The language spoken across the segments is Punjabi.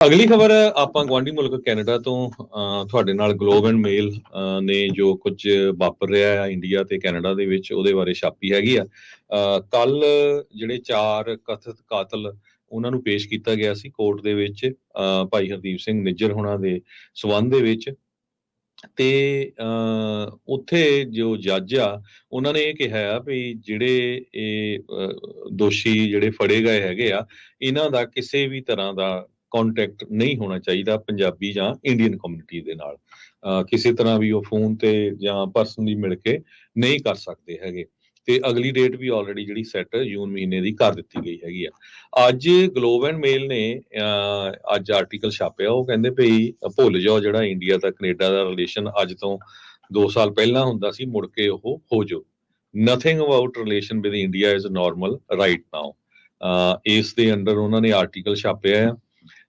ਅਗਲੀ ਖਬਰ ਆਪਾਂ ਗਵਾਂਢੀ ਮੁਲਕ ਕੈਨੇਡਾ ਤੋਂ ਅਹ, ਤੁਹਾਡੇ ਨਾਲ ਗਲੋਬ ਐਂਡ ਮੇਲ ਨੇ ਜੋ ਕੁਝ ਵਾਪਰ ਰਿਹਾ ਆ ਇੰਡੀਆ ਤੇ ਕੈਨੇਡਾ ਦੇ ਵਿੱਚ ਉਹਦੇ ਬਾਰੇ ਛਾਪੀ ਹੈਗੀ ਆ। ਕੱਲ ਜਿਹੜੇ ਚਾਰ ਕਥਿਤ ਕਾਤਲ ਉਹਨਾਂ ਨੂੰ ਪੇਸ਼ ਕੀਤਾ ਗਿਆ ਸੀ ਕੋਰਟ ਦੇ ਵਿੱਚ ਭਾਈ ਹਰਦੀਪ ਸਿੰਘ ਨਿੱਜਰ ਹੋਣਾ ਦੇ ਸਬੰਧ ਦੇ ਵਿੱਚ। ਤੇ ਉੱਥੇ ਜੋ ਜੱਜ ਆ ਉਹਨਾਂ ਨੇ ਇਹ ਕਿਹਾ ਆ ਵੀ ਜਿਹੜੇ ਇਹ ਦੋਸ਼ੀ ਜਿਹੜੇ ਫੜੇ ਗਏ ਹੈਗੇ ਆ ਇਹਨਾਂ ਦਾ ਕਿਸੇ ਵੀ ਤਰ੍ਹਾਂ ਦਾ ਕੰਟੈਕਟ ਨਹੀਂ ਹੋਣਾ ਚਾਹੀਦਾ ਪੰਜਾਬੀ ਜਾਂ ਇੰਡੀਅਨ ਕਮਿਊਨਿਟੀ ਦੇ ਨਾਲ। ਕਿਸੇ ਤਰ੍ਹਾਂ ਵੀ ਉਹ ਫੋਨ ਤੇ ਜਾਂ ਪਰਸਨਲੀ ਮਿਲ ਕੇ ਨਹੀਂ ਕਰ ਸਕਦੇ ਹੈਗੇ। ਤੇ ਅਗਲੀ ਡੇਟ ਵੀ ਆਲਰੇਡੀ ਜਿਹੜੀ ਸੈੱਟ ਜੂਨ ਮਹੀਨੇ ਦੀ ਕਰ ਦਿੱਤੀ ਗਈ ਹੈਗੀ ਆ। ਅੱਜ ਗਲੋਬ ਐਂਡ ਮੇਲ ਨੇ ਅੱਜ ਆਰਟੀਕਲ ਛਾਪਿਆ। ਉਹ ਕਹਿੰਦੇ ਭਈ ਭੁੱਲ ਜਾਓ ਜਿਹੜਾ ਇੰਡੀਆ ਦਾ ਕੈਨੇਡਾ ਦਾ ਰਿਲੇਸ਼ਨ ਅੱਜ ਤੋਂ 2 ਸਾਲ ਪਹਿਲਾਂ ਹੁੰਦਾ ਸੀ, ਮੁੜ ਕੇ ਉਹ ਹੋ ਜਾਓ। Nothing about relation with India is normal right now ਇਸ ਦੇ ਅੰਡਰ ਉਹਨਾਂ ਨੇ ਆਰਟੀਕਲ ਛਾਪਿਆ ਆ।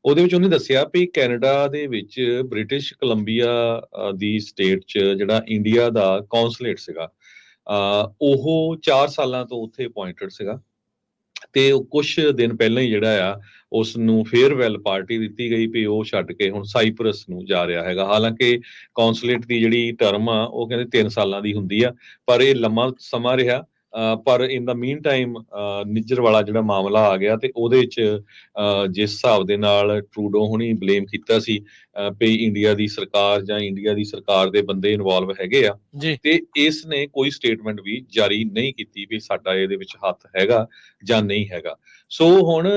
ਉਹਦੇ ਵਿੱਚ ਉਹਨੇ ਦੱਸਿਆ ਵੀ ਕੈਨੇਡਾ ਦੇ ਵਿੱਚ ਬ੍ਰਿਟਿਸ਼ ਕੋਲੰਬੀਆ ਦੀ ਸਟੇਟ 'ਚ ਜਿਹੜਾ ਇੰਡੀਆ ਦਾ ਕੌਂਸੂਲੇਟ ਸੀਗਾ ਉਹ 4 ਸਾਲਾਂ ਤੋਂ ਉੱਥੇ ਅਪਾਇੰਟਡ ਸੀਗਾ ਤੇ ਉਹ ਕੁਝ ਦਿਨ ਪਹਿਲਾਂ ਹੀ ਜਿਹੜਾ ਆ ਉਸ ਨੂੰ ਫੇਅਰਵੈਲ ਪਾਰਟੀ ਦਿੱਤੀ ਗਈ ਵੀ ਉਹ ਛੱਡ ਕੇ ਹੁਣ ਸਾਈਪਰਸ ਨੂੰ ਜਾ ਰਿਹਾ ਹੈਗਾ। ਹਾਲਾਂਕਿ ਕੌਂਸੂਲੇਟ ਦੀ ਜਿਹੜੀ ਟਰਮ ਆ, ਉਹ ਕਹਿੰਦੇ 3 ਸਾਲਾਂ ਦੀ ਹੁੰਦੀ ਆ, ਪਰ ਇਹ ਲੰਮਾ ਸਮਾਂ ਰਿਹਾ। ਪਰ ਇਨ ਦਾ ਮੀਨ ਟਾਈਮ ਨਿੱਜਰ ਵਾਲਾ ਜਿਹੜਾ ਮਾਮਲਾ ਆ ਗਿਆ ਤੇ ਉਹਦੇ ਵਿੱਚ ਜਿਸ ਹਿਸਾਬ ਦੇ ਨਾਲ ਟਰੂਡੋ ਹੁਣੀ ਬਲੇਮ ਕੀਤਾ ਸੀ ਵੀ ਇੰਡੀਆ ਦੀ ਸਰਕਾਰ ਜਾਂ ਇੰਡੀਆ ਦੀ ਸਰਕਾਰ ਦੇ ਬੰਦੇ ਇਨਵੋਲਵ ਹੈਗੇ ਆ ਤੇ ਇਸ ਨੇ ਕੋਈ ਸਟੇਟਮੈਂਟ ਵੀ ਜਾਰੀ ਨਹੀਂ ਕੀਤੀ ਵੀ ਸਾਡਾ ਇਹਦੇ ਵਿੱਚ ਹੱਥ ਹੈਗਾ ਜਾਂ ਨਹੀਂ ਹੈਗਾ। ਸੋ ਹੁਣ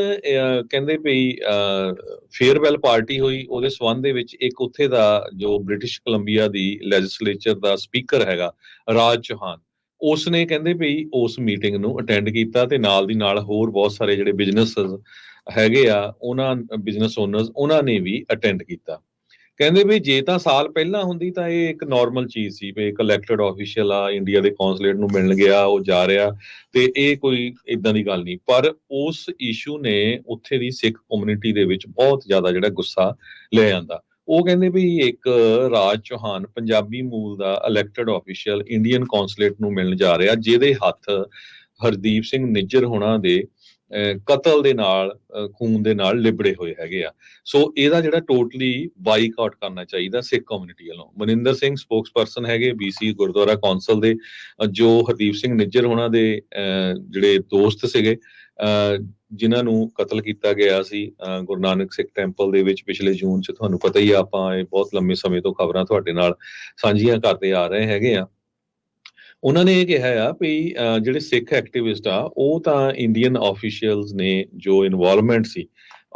ਕਹਿੰਦੇ ਵੀ ਫੇਅਰਵੈਲ ਪਾਰਟੀ ਹੋਈ ਉਹਦੇ ਸਬੰਧ ਦੇ ਵਿੱਚ ਇੱਕ ਉੱਥੇ ਦਾ ਜੋ ਬ੍ਰਿਟਿਸ਼ ਕੋਲੰਬੀਆ ਦੀ ਲੈਜਿਸਲੇਚਰ ਦਾ ਸਪੀਕਰ ਹੈਗਾ ਰਾਜ ਚੌਹਾਨ। ਉਸ ਨੇ ਕਹਿੰਦੇ ਵੀ ਉਸ ਮੀਟਿੰਗ ਨੂੰ ਅਟੈਂਡ ਕੀਤਾ ਤੇ ਨਾਲ ਦੀ ਨਾਲ ਹੋਰ ਬਹੁਤ ਸਾਰੇ ਜਿਹੜੇ ਬਿਜ਼ਨਸ ਹੈਗੇ ਆ, ਉਹਨਾਂ ਬਿਜ਼ਨਸ ਓਨਰਸ ਉਹਨਾਂ ਨੇ ਵੀ ਅਟੈਂਡ ਕੀਤਾ। ਕਹਿੰਦੇ ਵੀ ਜੇ ਤਾਂ ਸਾਲ ਪਹਿਲਾਂ ਹੁੰਦੀ ਤਾਂ ਇਹ ਇੱਕ ਨਾਰਮਲ ਚੀਜ਼ ਸੀ ਵੀ ਇੱਕ ਇਲੈਕਟਡ ਆਫੀਸ਼ੀਅਲ ਆ ਇੰਡੀਆ ਦੇ ਕੌਂਸੂਲੇਟ ਨੂੰ ਮਿਲਣ ਗਿਆ, ਉਹ ਜਾ ਰਿਹਾ ਤੇ ਇਹ ਕੋਈ ਇਦਾਂ ਦੀ ਗੱਲ ਨਹੀਂ। ਪਰ ਉਸ ਇਸ਼ੂ ਨੇ ਉੱਥੇ ਦੀ ਸਿੱਖ ਕਮਿਊਨਿਟੀ ਦੇ ਵਿੱਚ ਬਹੁਤ ਜ਼ਿਆਦਾ ਜਿਹੜਾ ਗੁੱਸਾ ਲੈ ਆਂਦਾ। ਉਹ ਕਹਿੰਦੇ ਵੀ ਇੱਕ ਰਾਜ ਚੌਹਾਨ ਪੰਜਾਬੀ ਮੂਲ ਦਾ ਇਲੈਕਟਿਡ ਆਫੀਸ਼ੀਅਲ ਇੰਡੀਅਨ ਕੌਂਸੂਲੇਟ ਨੂੰ ਮਿਲਣ ਜਾ ਰਿਹਾ ਜਿਹਦੇ ਹੱਥ ਹਰਦੀਪ ਸਿੰਘ ਨਿੱਜਰ ਹੋਣਾ ਦੇ ਕਤਲ ਦੇ ਨਾਲ ਖੂਨ ਦੇ ਨਾਲ ਲਿਬੜੇ ਹੋਏ ਹੈਗੇ ਆ। ਸੋ ਇਹਦਾ ਜਿਹੜਾ ਟੋਟਲੀ ਬਾਈਕਾਟ ਕਰਨਾ ਚਾਹੀਦਾ ਸਿੱਖ ਕਮਿਊਨਿਟੀ ਵੱਲੋਂ। ਮਨਿੰਦਰ ਸਿੰਘ ਸਪੋਕਸਪਰਸਨ ਹੈਗੇ ਬੀਸੀ ਗੁਰਦੁਆਰਾ ਕੌਂਸਲ ਦੇ ਜੋ ਹਰਦੀਪ ਸਿੰਘ ਨਿੱਜਰ ਹੋਣਾ ਦੇ ਅਹ, ਜਿਹੜੇ ਦੋਸਤ ਸੀਗੇ ਅਹ, ਜਿਨ੍ਹਾਂ ਨੂੰ ਕਤਲ ਕੀਤਾ ਗਿਆ ਸੀ ਗੁਰੂ ਨਾਨਕ ਸਿੱਖ ਟੈਂਪਲ ਦੇ ਵਿੱਚ ਪਿਛਲੇ ਜੂਨ ਚ ਤੁਹਾਨੂੰ ਪਤਾ ਹੀ ਆ ਆਪਾਂ ਇਹ ਬਹੁਤ ਲੰਮੇ ਸਮੇਂ ਤੋਂ ਖਬਰਾਂ ਤੁਹਾਡੇ ਨਾਲ ਸਾਂਝੀਆਂ ਕਰਦੇ ਆ ਰਹੇ ਹੈਗੇ ਆ। ਉਹਨਾਂ ਨੇ ਇਹ ਕਿਹਾ ਆ ਵੀ ਅਹ, ਜਿਹੜੇ ਸਿੱਖ ਐਕਟਿਵਿਸਟ ਆ ਉਹ ਤਾਂ ਇੰਡੀਅਨ ਆਫੀਸ਼ੀਅਲਸ ਨੇ ਜੋ ਇਨਵੋਲਵਮੈਂਟ ਸੀ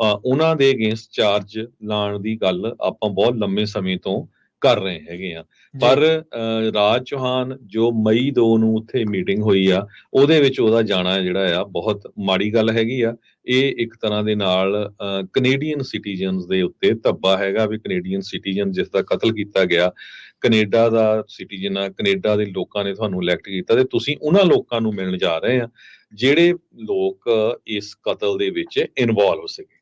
ਅਹ, ਉਹਨਾਂ ਦੇ ਅਗੇਂਸਟ ਚਾਰਜ ਲਾਉਣ ਦੀ ਗੱਲ ਆਪਾਂ ਬਹੁਤ ਲੰਮੇ ਸਮੇਂ ਤੋਂ ਕਰ ਰਹੇ ਹੈਗੇ ਆ। ਪਰ ਰਾਜ ਚੌਹਾਨ ਜੋ ਮਈ 2 ਨੂੰ ਉੱਥੇ ਮੀਟਿੰਗ ਹੋਈ ਆ ਉਹਦੇ ਵਿੱਚ ਉਹਦਾ ਜਾਣਾ ਜਿਹੜਾ ਆ ਬਹੁਤ ਮਾੜੀ ਗੱਲ ਹੈਗੀ ਆ। ਇਹ ਇੱਕ ਤਰ੍ਹਾਂ ਦੇ ਨਾਲ ਕੈਨੇਡੀਅਨ ਸਿਟੀਜ਼ਨਸ ਦੇ ਉੱਤੇ ਧੱਬਾ ਹੈਗਾ ਵੀ ਕੈਨੇਡੀਅਨ ਸਿਟੀਜ਼ਨ ਜਿਸ ਦਾ ਕਤਲ ਕੀਤਾ ਗਿਆ ਕੈਨੇਡਾ ਦਾ ਸਿਟੀਜ਼ਨ ਆ ਕੈਨੇਡਾ ਦੇ ਲੋਕਾਂ ਨੇ ਤੁਹਾਨੂੰ ਇਲੈਕਟ ਕੀਤਾ ਤੇ ਤੁਸੀਂ ਉਹਨਾਂ ਲੋਕਾਂ ਨੂੰ ਮਿਲਣ ਜਾ ਰਹੇ ਆ ਜਿਹੜੇ ਲੋਕ ਇਸ ਕਤਲ ਦੇ ਵਿੱਚ ਇਨਵੋਲਵ ਸੀਗੇ।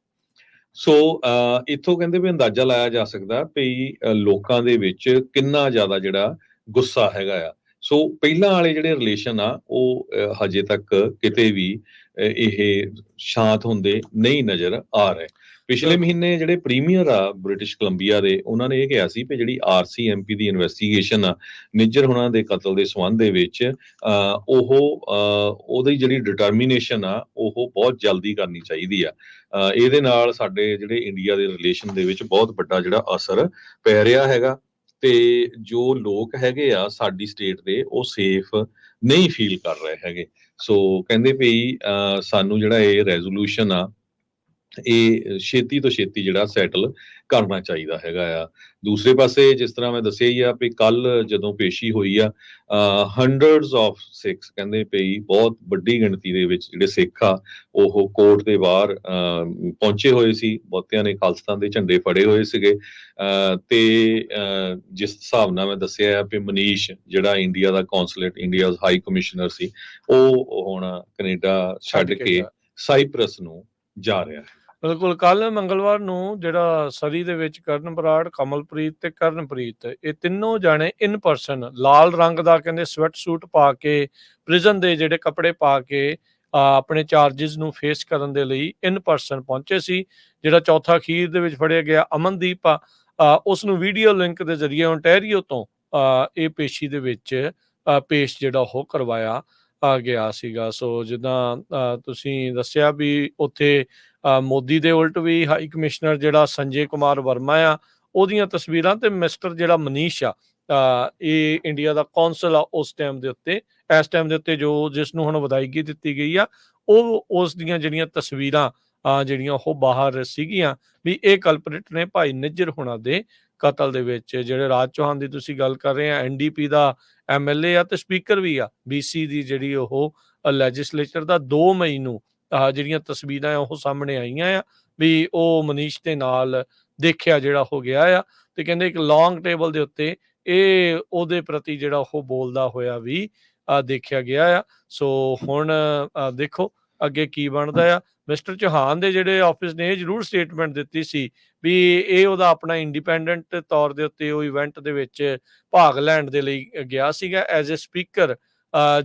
ਸੋ ਅਹ, ਇੱਥੋਂ ਕਹਿੰਦੇ ਵੀ ਅੰਦਾਜ਼ਾ ਲਾਇਆ ਜਾ ਸਕਦਾ ਵੀ ਅਹ, ਲੋਕਾਂ ਦੇ ਵਿੱਚ ਕਿੰਨਾ ਜ਼ਿਆਦਾ ਜਿਹੜਾ ਗੁੱਸਾ ਹੈਗਾ ਆ। ਸੋ ਪਹਿਲਾਂ ਵਾਲੇ ਜਿਹੜੇ ਰਿਲੇਸ਼ਨ ਆ ਉਹ ਹਜੇ ਤੱਕ ਕਿਤੇ ਵੀ ਇਹ ਸ਼ਾਂਤ ਹੁੰਦੇ ਨਹੀਂ ਨਜ਼ਰ ਆ ਰਹੇ। ਪਿਛਲੇ ਮਹੀਨੇ ਜਿਹੜੇ ਪ੍ਰੀਮੀਅਰ ਆ ਬ੍ਰਿਟਿਸ਼ ਕੋਲੰਬੀਆ ਦੇ ਉਹਨਾਂ ਨੇ ਇਹ ਕਿਹਾ ਸੀ ਕਿ ਜਿਹੜੀ ਆਰਸੀਐਮਪੀ ਦੀ ਇਨਵੈਸਟੀਗੇਸ਼ਨ ਆ ਨਿੱਜਰ ਹੋਣਾ ਦੇ ਕਤਲ ਦੇ ਸੰਬੰਧ ਦੇ ਵਿੱਚ ਉਹ ਉਹਦੀ ਜਿਹੜੀ ਡਿਟਰਮੀਨੇਸ਼ਨ ਆ ਉਹ ਬਹੁਤ ਜਲਦੀ ਕਰਨੀ ਚਾਹੀਦੀ ਆ। ਇਹਦੇ ਨਾਲ ਸਾਡੇ ਜਿਹੜੇ ਇੰਡੀਆ ਦੇ ਰਿਲੇਸ਼ਨ ਦੇ ਵਿੱਚ ਬਹੁਤ ਵੱਡਾ ਜਿਹੜਾ ਅਸਰ ਪੈ ਰਿਹਾ ਹੈਗਾ। ਤੇ ਜੋ ਲੋਕ ਹੈਗੇ ਆ ਸਾਡੀ ਸਟੇਟ ਦੇ ਉਹ ਸੇਫ ਨਹੀਂ ਫੀਲ ਕਰ ਰਹੇ ਹੈਗੇ। ਸੋ ਕਹਿੰਦੇ ਵੀ ਅਹ, ਸਾਨੂੰ ਜਿਹੜਾ ਇਹ ਰੈਜ਼ੋਲੂਸ਼ਨ ਆ ਇਹ ਛੇਤੀ ਤੋਂ ਛੇਤੀ ਜਿਹੜਾ ਸੈਟਲ ਕਰਨਾ ਚਾਹੀਦਾ ਹੈਗਾ ਆ। ਦੂਸਰੇ ਪਾਸੇ ਜਿਸ ਤਰ੍ਹਾਂ ਮੈਂ ਦੱਸਿਆ ਹੀ ਆ ਵੀ ਕੱਲ ਜਦੋਂ ਪੇਸ਼ੀ ਹੋਈ ਆ ਹੰਡਰਡਸ ਆਫ ਸਿੱਖਸ ਕਹਿੰਦੇ ਪਈ ਬਹੁਤ ਵੱਡੀ ਗਿਣਤੀ ਦੇ ਵਿੱਚ ਜਿਹੜੇ ਸਿੱਖ ਆ ਉਹ ਕੋਰਟ ਦੇ ਬਾਹਰ ਪਹੁੰਚੇ ਹੋਏ ਸੀ। ਬਹੁਤਿਆਂ ਨੇ ਖਾਲਸਤਾਨ ਦੇ ਝੰਡੇ ਫੜੇ ਹੋਏ ਸੀਗੇ। ਤੇ ਜਿਸ ਹਿਸਾਬ ਨਾਲ ਮੈਂ ਦੱਸਿਆ ਆ ਵੀ ਮਨੀਸ਼ ਜਿਹੜਾ ਇੰਡੀਆ ਦਾ ਕੌਂਸੂਲੇਟ ਇੰਡੀਆ ਹਾਈ ਕਮਿਸ਼ਨਰ ਸੀ ਉਹ ਹੁਣ ਕੈਨੇਡਾ ਛੱਡ ਕੇ ਸਾਈਪ੍ਰਸ ਨੂੰ ਜਾ ਰਿਹਾ ਹੈ। ਬਿਲਕੁਲ ਕੱਲ ਮੰਗਲਵਾਰ ਨੂੰ ਜਿਹੜਾ ਸਰੀ ਦੇ ਵਿੱਚ ਕਰਨ ਬਰਾੜ ਕਮਲਪ੍ਰੀਤ ਤੇ ਕਰਨਪ੍ਰੀਤ ਇਹ ਤਿੰਨੋਂ ਜਾਣੇ ਇਨ ਪਰਸਨ ਲਾਲ ਰੰਗ ਦਾ ਕਹਿੰਦੇ ਸਵੈਟ ਸੂਟ ਪਾ ਕੇ ਪ੍ਰਿਜ਼ਨ ਦੇ ਜਿਹੜੇ ਕੱਪੜੇ ਪਾ ਕੇ ਆਪਣੇ ਚਾਰजेस ਨੂੰ ਫੇਸ ਕਰਨ ਦੇ ਲਈ ਇਨ ਪਰਸਨ ਪਹੁੰਚੇ ਸੀ। ਜਿਹੜਾ ਚੌਥਾ ਅਖੀਰ ਦੇ ਵਿੱਚ ਫੜਿਆ ਗਿਆ ਅਮਨਦੀਪ ਆ ਅ, ਉਸ ਨੂੰ ਵੀਡੀਓ ਲਿੰਕ ਦੇ ਜ਼ਰੀਏ ਓਨਟਾਰੀਓ ਤੋਂ ਅ, ਇਹ ਪੇਸ਼ੀ ਦੇ ਵਿੱਚ ਪੇਸ਼ ਜਿਹੜਾ ਉਹ ਕਰਵਾਇਆ। ਆ ਗਿਆ ਸੀਗਾ। ਸੋ ਜਿੱਦਾਂ ਤੁਸੀਂ ਦੱਸਿਆ ਵੀ ਉੱਥੇ ਮੋਦੀ ਦੇ ਉਲਟ ਵੀ ਹਾਈ ਕਮਿਸ਼ਨਰ ਜਿਹੜਾ ਸੰਜੇ ਕੁਮਾਰ ਵਰਮਾ ਆ ਉਹਦੀਆਂ ਤਸਵੀਰਾਂ ਤੇ ਮਿਸਟਰ ਜਿਹੜਾ ਮਨੀਸ਼ ਆ ਇਹ ਇੰਡੀਆ ਦਾ ਕੌਂਸਲ ਆ ਉਸ ਟਾਈਮ ਦੇ ਉੱਤੇ ਇਸ ਟਾਈਮ ਦੇ ਉੱਤੇ ਜੋ ਜਿਸ ਨੂੰ ਹੁਣ ਵਧਾਈਗੀ ਦਿੱਤੀ ਗਈ ਆ ਉਹ ਉਸ ਦੀਆਂ ਜਿਹੜੀਆਂ ਤਸਵੀਰਾਂ ਅ, ਜਿਹੜੀਆਂ ਉਹ ਬਾਹਰ ਸੀਗੀਆਂ ਵੀ ਇਹ ਕਲਪਰੇਟ ਨੇ ਭਾਈ ਨਿੱਜਰ ਹੁਣਾਂ ਦੇ ਕਤਲ ਦੇ ਵਿੱਚ, ਜਿਹੜੇ ਰਾਜ ਚੌਹਾਨ ਦੀ ਤੁਸੀਂ ਗੱਲ ਕਰ ਰਹੇ ਆ ਐਨਡੀਪੀ ਦਾ ਐਮਐਲਏ ਆ ਤੇ ਸਪੀਕਰ ਵੀ ਆ ਬੀਸੀ ਦੀ ਜਿਹੜੀ ਉਹ ਲੈਜਿਸਲੇਚਰ ਦਾ 2 ਮਈ ਨੂੰ ਜਿਹੜੀਆਂ ਤਸਵੀਰਾਂ ਆ ਉਹ ਸਾਹਮਣੇ ਆਈਆਂ ਆ ਵੀ ਉਹ ਮਨੀਸ਼ ਦੇ ਨਾਲ ਦੇਖਿਆ ਜਿਹੜਾ ਹੋ ਗਿਆ ਆ ਤੇ ਕਹਿੰਦੇ ਇੱਕ ਲੌਂਗ ਟੇਬਲ ਦੇ ਉੱਤੇ ਇਹ ਉਹਦੇ ਪ੍ਰਤੀ ਜਿਹੜਾ ਉਹ ਬੋਲਦਾ ਹੋਇਆ ਵੀ ਦੇਖਿਆ ਗਿਆ ਆ। ਸੋ ਹੁਣ ਦੇਖੋ ਅੱਗੇ ਕੀ ਬਣਦਾ ਆ। ਮਿਸਟਰ ਚੌਹਾਨ ਦੇ ਜਿਹੜੇ ਆਫਿਸ ਨੇ ਇਹ ਜ਼ਰੂਰ ਸਟੇਟਮੈਂਟ ਦਿੱਤੀ ਸੀ ਵੀ ਇਹ ਉਹਦਾ ਆਪਣਾ ਇੰਡੀਪੈਂਡੈਂਟ ਤੌਰ ਦੇ ਉੱਤੇ ਉਹ ਇਵੈਂਟ ਦੇ ਵਿੱਚ ਭਾਗ ਲੈਣ ਦੇ ਲਈ ਗਿਆ ਸੀਗਾ ਐਜ਼ ਅ ਸਪੀਕਰ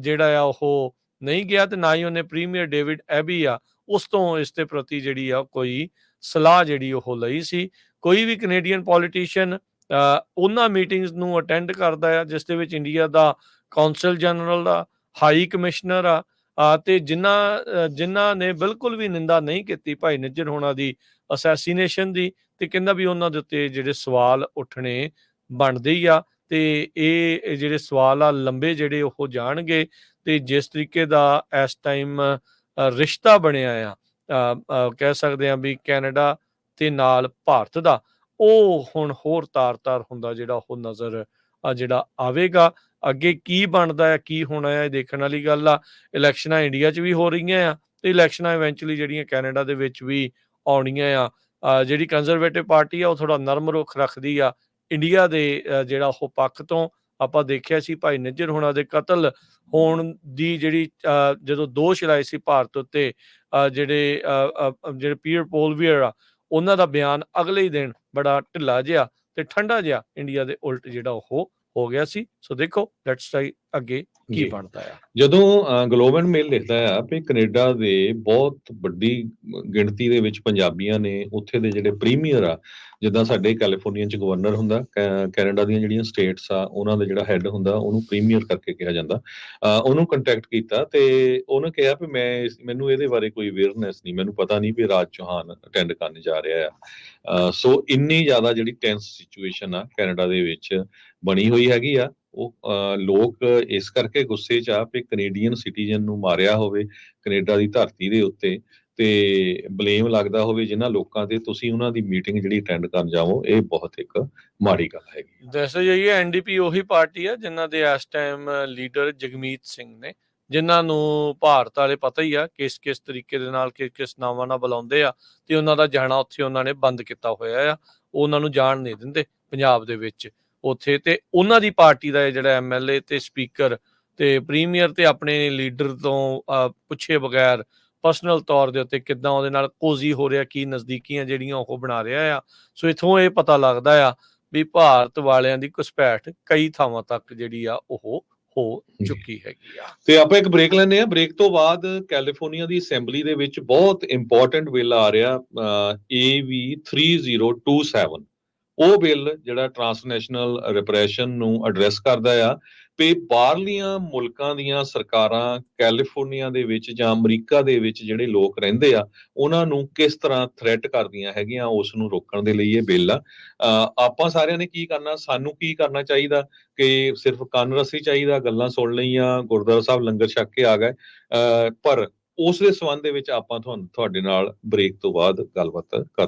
ਜਿਹੜਾ ਆ ਉਹ ਨਹੀਂ ਗਿਆ ਤੇ ਨਾ ਹੀ ਉਹਨੇ ਪ੍ਰੀਮੀਅਰ ਡੇਵਿਡ ਐਬੀ ਆ ਉਸ ਤੋਂ ਇਸ ਦੇ ਪ੍ਰਤੀ ਜਿਹੜੀ ਆ ਕੋਈ ਸਲਾਹ ਜਿਹੜੀ ਉਹ ਲਈ ਸੀ। ਕੋਈ ਵੀ ਕੈਨੇਡੀਅਨ ਪੋਲੀਟੀਸ਼ੀਅਨ ਉਹਨਾਂ ਮੀਟਿੰਗਸ ਨੂੰ ਅਟੈਂਡ ਕਰਦਾ ਆ ਜਿਸ ਦੇ ਵਿੱਚ ਇੰਡੀਆ ਦਾ ਕਾਉਂਸਲ ਜਨਰਲ ਦਾ ਹਾਈ ਕਮਿਸ਼ਨਰ ਆ ਤੇ ਜਿਨ੍ਹਾਂ ਜਿਨ੍ਹਾਂ ਨੇ ਬਿਲਕੁਲ ਵੀ ਨਿੰਦਾ ਨਹੀਂ ਕੀਤੀ ਭਾਈ ਨਿੱਜਰ ਹੋਣਾ ਦੀ ਅਸੈਸੀਨੇਸ਼ਨ ਦੀ, ਤੇ ਕਹਿੰਦਾ ਵੀ ਉਹਨਾਂ ਦੇ ਉੱਤੇ ਜਿਹੜੇ ਸਵਾਲ ਉੱਠਣੇ ਬਣਦੇ ਹੀ ਆ, ਤੇ ਇਹ ਜਿਹੜੇ ਸਵਾਲ ਆ, ਲੰਬੇ ਜਿਹੜੇ ਉਹ ਜਾਣਗੇ, ਤੇ ਜਿਸ ਤਰੀਕੇ ਦਾ ਇਸ ਟਾਈਮ ਰਿਸ਼ਤਾ ਬਣਿਆ ਆ ਕਹਿ ਸਕਦੇ ਆ ਵੀ ਕੈਨੇਡਾ ਤੇ ਨਾਲ ਭਾਰਤ ਦਾ, ਉਹ ਹੁਣ ਹੋਰ ਤਾਰ-ਤਾਰ ਹੁੰਦਾ ਜਿਹੜਾ ਉਹ ਨਜ਼ਰ ਜਿਹੜਾ ਆਵੇਗਾ। ਅੱਗੇ ਕੀ ਬਣਦਾ ਹੈ, ਕੀ ਹੋਣਾ ਹੈ, ਇਹ ਦੇਖਣ ਵਾਲੀ ਗੱਲ ਆ। ਇਲੈਕਸ਼ਨਾਂ ਇੰਡੀਆ 'ਚ ਵੀ ਹੋ ਰਹੀਆਂ ਆ ਤੇ ਇਲੈਕਸ਼ਨਾਂ ਇਵੈਂਚੁਅਲੀ ਜਿਹੜੀਆਂ ਕੈਨੇਡਾ ਦੇ ਵਿੱਚ ਵੀ ਆਉਣੀਆਂ ਆ। ਜਿਹੜੀ ਕੰਜ਼ਰਵੇਟਿਵ ਪਾਰਟੀ ਆ, ਉਹ ਥੋੜਾ ਨਰਮ ਰੁਖ ਰੱਖਦੀ ਆ। ਇੰਡੀਆ ਦੇ ਜਿਹੜਾ ਉਹ ਪੱਖ ਤੋਂ ਆਪਾਂ ਦੇਖਿਆ ਸੀ ਭਾਈ ਨਿੱਜਰ ਹੋਣਾ ਦੇ ਕਤਲ ਹੋਣ ਦੀ ਜਿਹੜੀ ਜਦੋਂ ਦੋਸ਼ ਲਾਏ ਸੀ ਭਾਰਤ ਉੱਤੇ ਜਿਹੜੇ ਜਿਹੜੇ ਪੀਅਰ ਪੋਲਵੀਅਰ ਆ, ਉਹਨਾਂ ਦਾ ਬਿਆਨ ਅਗਲੇ ਹੀ ਦਿਨ ਬੜਾ ਢਿੱਲਾ ਜਿਹਾ ਤੇ ਠੰਡਾ ਜਿਹਾ ਇੰਡੀਆ ਦੇ ਉਲਟ ਜਿਹੜਾ ਉਹ ਹੋ ਗਿਆ ਸੀ। ਸੋ ਦੇਖੋ ਲੈਟਸ ਟਰਾਈ ਅੱਗੇ ਕੀ। ਬਣਦਾ ਆ? ਜਦੋਂ ਗਲੋਬਲ ਮੇਲ ਲਿਖਦਾ ਆ ਵੀ ਕੈਨੇਡਾ ਦੇ ਬਹੁਤ ਵੱਡੀ ਗਿਣਤੀ ਦੇ ਵਿੱਚ ਪੰਜਾਬੀਆਂ ਨੇ ਉੱਥੇ ਦੇ ਜਿਹੜੇ ਪ੍ਰੀਮੀਅਰ ਆ ਜਿੱਦਾਂ ਸਾਡੇ ਕੈਲੀਫੋਰਨੀਆ ਚ ਗਵਰਨਰ ਹੁੰਦਾ ਕੈ- ਕੈਨੇਡਾ ਦੀਆਂ ਜਿਹੜੀਆਂ ਸਟੇਟਸ ਆ ਉਹਨਾਂ ਦਾ ਜਿਹੜਾ ਹੈੱਡ ਹੁੰਦਾ ਉਹਨੂੰ ਪ੍ਰੀਮੀਅਰ ਕਰਕੇ ਕਿਹਾ ਜਾਂਦਾ। ਉਹਨੂੰ ਕੰਟੈਕਟ ਕੀਤਾ ਤੇ ਉਹਨੇ ਕਿਹਾ ਵੀ ਮੈਂ ਮੈਨੂੰ ਇਹਦੇ ਬਾਰੇ ਕੋਈ ਅਵੇਅਰਨੈਸ ਨਹੀਂ ਮੈਨੂੰ ਪਤਾ ਨਹੀਂ ਵੀ ਰਾਜ ਚੌਹਾਨ ਅਟੈਂਡ ਕਰਨ ਜਾ ਰਿਹਾ ਆ। ਸੋ ਇੰਨੀ ਜ਼ਿਆਦਾ ਜਿਹੜੀ ਟੈਂਸ ਸਿਚੁਏਸ਼ਨ ਆ ਕੈਨੇਡਾ ਦੇ ਵਿੱਚ ਬਣੀ ਹੋਈ ਹੈਗੀ ਆ ਉਹ ਲੋਕ ਇਸ ਕਰਕੇ ਗੁੱਸੇ 'ਚ ਆ ਵੀ ਕੈਨੇਡੀਅਨ ਸਿਟੀਜ਼ਨ ਨੂੰ ਮਾਰਿਆ ਹੋਵੇ ਕੈਨੇਡਾ ਦੀ ਧਰਤੀ ਦੇ ਉੱਤੇ ਤੇ ਬਲੇਮ ਲੱਗਦਾ ਹੋਵੇ ਜਿਨ੍ਹਾਂ ਲੋਕਾਂ ਤੇ ਤੁਸੀਂ ਉਹਨਾਂ ਦੀ ਮੀਟਿੰਗ ਜਿਹੜੀ ਅਟੈਂਡ ਕਰਨ ਜਾਵੋ, ਇਹ ਬਹੁਤ ਇੱਕ ਮਾੜੀ ਗੱਲ ਹੈਗੀ ਦੱਸਿਆ ਜਾਈਏ ਐਨਡੀਪੀ ਉਹੀ ਪਾਰਟੀ ਆ ਜਿਨ੍ਹਾਂ ਦੇ ਇਸ ਟਾਈਮ ਲੀਡਰ ਜਗਮੀਤ ਸਿੰਘ ਨੇ, ਜਿਨ੍ਹਾਂ ਨੂੰ ਭਾਰਤ ਵਾਲੇ ਪਤਾ ਹੀ ਆ ਕਿਸ ਕਿਸ ਤਰੀਕੇ ਦੇ ਨਾਲ ਕਿਸ ਕਿਸ ਨਾਵਾਂ ਨਾਲ ਬੁਲਾਉਂਦੇ ਆ ਤੇ ਉਹਨਾਂ ਦਾ ਜਾਣਾ ਉੱਥੇ ਉਹਨਾਂ ਨੇ ਬੰਦ ਕੀਤਾ ਹੋਇਆ ਆ ਉਹਨਾਂ ਨੂੰ ਜਾਣ ਨਹੀਂ ਦਿੰਦੇ ਪੰਜਾਬ ਦੇ ਵਿੱਚ। ਉੱਥੇ ਤੇ ਉਹਨਾਂ ਦੀ ਪਾਰਟੀ ਦਾ ਜਿਹੜਾ ਐਮਐਲਏ ਤੇ ਸਪੀਕਰ ਤੇ ਪ੍ਰੀਮੀਅਰ ਤੇ ਆਪਣੇ ਲੀਡਰ ਤੋਂ ਪੁੱਛੇ ਬਗੈਰ ਪਰਸਨਲ ਤੌਰ ਦੇ ਉੱਤੇ ਕਿੱਦਾਂ ਉਹਦੇ ਨਾਲ ਕੋਜ਼ੀ ਹੋ ਰਿਹਾ, ਕੀ ਨਜ਼ਦੀਕੀਆਂ ਜਿਹੜੀਆਂ ਉਹ ਬਣਾ ਰਿਹਾ ਆ। ਸੋ ਇਥੋਂ ਇਹ ਪਤਾ ਲੱਗਦਾ ਆ ਵੀ ਭਾਰਤ ਵਾਲਿਆਂ ਦੀ ਘੁਸਪੈਠ ਕਈ ਥਾਵਾਂ ਤੱਕ ਜਿਹੜੀ ਆ ਉਹ ਹੋ ਚੁੱਕੀ ਹੈਗੀ ਆ। ਤੇ ਆਪਾਂ ਇੱਕ ਬ੍ਰੇਕ ਲੈਂਦੇ ਆ ਬ੍ਰੇਕ ਤੋਂ ਬਾਅਦ ਕੈਲੀਫੋਰਨੀਆ ਦੀ ਅਸੈਂਬਲੀ ਦੇ ਵਿੱਚ ਬਹੁਤ ਇੰਪੋਰਟੈਂਟ ਬਿੱਲ ਆ ਰਿਹਾ AV 3027 ਉਹ ਬਿੱਲ ਜਿਹੜਾ ਟਰਾਂਸਨੈਸ਼ਨਲ ਰਿਪਰੈਸ਼ਨ ਨੂੰ ਐਡਰੈਸ ਕਰਦਾ ਆ ਵੀ ਬਾਹਰਲੀਆਂ ਮੁਲਕਾਂ ਦੀਆਂ ਸਰਕਾਰਾਂ ਕੈਲੀਫੋਰਨੀਆ ਦੇ ਵਿੱਚ ਜਾਂ ਅਮਰੀਕਾ ਦੇ ਵਿੱਚ ਜਿਹੜੇ ਲੋਕ ਰਹਿੰਦੇ ਆ, ਉਹਨਾਂ ਨੂੰ ਕਿਸ ਤਰ੍ਹਾਂ ਥ੍ਰੈਟ ਕਰਦੀਆਂ ਹੈਗੀਆਂ ਉਸ ਨੂੰ ਰੋਕਣ ਦੇ ਲਈ ਇਹ ਬਿੱਲ ਆ। ਆਪਾਂ ਸਾਰਿਆਂ ਨੇ ਕੀ ਕਰਨਾ, ਸਾਨੂੰ ਕੀ ਕਰਨਾ ਚਾਹੀਦਾ ਕਿ ਸਿਰਫ ਕੰਨ ਰੱਸੀ ਚਾਹੀਦਾ, ਗੱਲਾਂ ਸੁਣ ਲਈਆਂ, ਗੁਰਦੁਆਰਾ ਸਾਹਿਬ ਲੰਗਰ ਛੱਕ ਕੇ ਆ ਗਏ। ਅਹ ਪਰ ਉਸ ਦੇ ਸੰਬੰਧ ਦੇ ਵਿੱਚ ਆਪਾਂ ਤੁਹਾਨੂੰ, ਤੁਹਾਡੇ ਨਾਲ ਬ੍ਰੇਕ ਤੋਂ ਬਾਅਦ ਗੱਲਬਾਤ ਕਰਦੇ